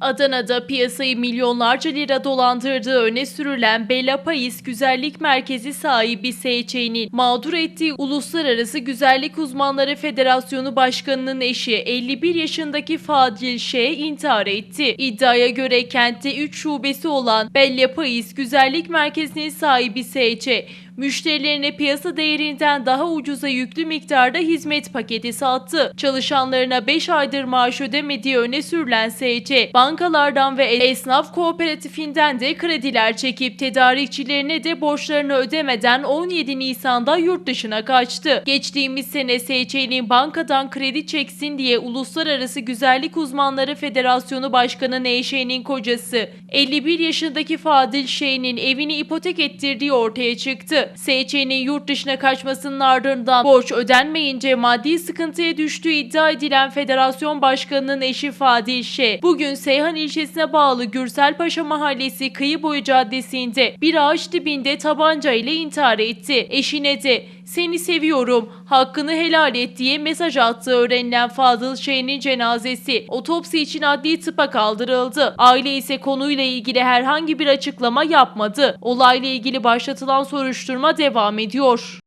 Adana'da piyasayı milyonlarca lira dolandırdığı öne sürülen Bella Pais Güzellik Merkezi sahibi SÇ'nin mağdur ettiği Uluslararası Güzellik Uzmanları Federasyonu Başkanı'nın eşi 51 yaşındaki Fadil Ş. intihar etti. İddiaya göre kentte 3 şubesi olan Bella Pais Güzellik Merkezi'nin sahibi SC, müşterilerine piyasa değerinden daha ucuza yüklü miktarda hizmet paketi sattı. Çalışanlarına 5 aydır maaş ödemediği öne sürülen SC, bankalardan ve esnaf kooperatifinden de krediler çekip tedarikçilerine de borçlarını ödemeden 17 Nisan'da yurt dışına kaçtı. Geçtiğimiz sene SC'nin bankadan kredi çeksin diye Uluslararası Güzellik Uzmanları Federasyonu Başkanı NŞ'nin kocası 51 yaşındaki Fadil Şeyh'in evini ipotek ettirdiği ortaya çıktı. SC'nin yurt dışına kaçmasının ardından borç ödenmeyince maddi sıkıntıya düştüğü iddia edilen federasyon başkanının eşi Fadil Şe, bugün Seyhan ilçesine bağlı Gürselpaşa Mahallesi Kıyı Boyu Caddesi'nde bir ağaç dibinde tabanca ile intihar etti. Eşine de seni seviyorum, hakkını helal et diye mesaj attığı öğrenilen Fadıl Şeyh'in cenazesi otopsi için adli tıpa kaldırıldı. Aile ise konuyla ilgili herhangi bir açıklama yapmadı. Olayla ilgili başlatılan soruşturma devam ediyor.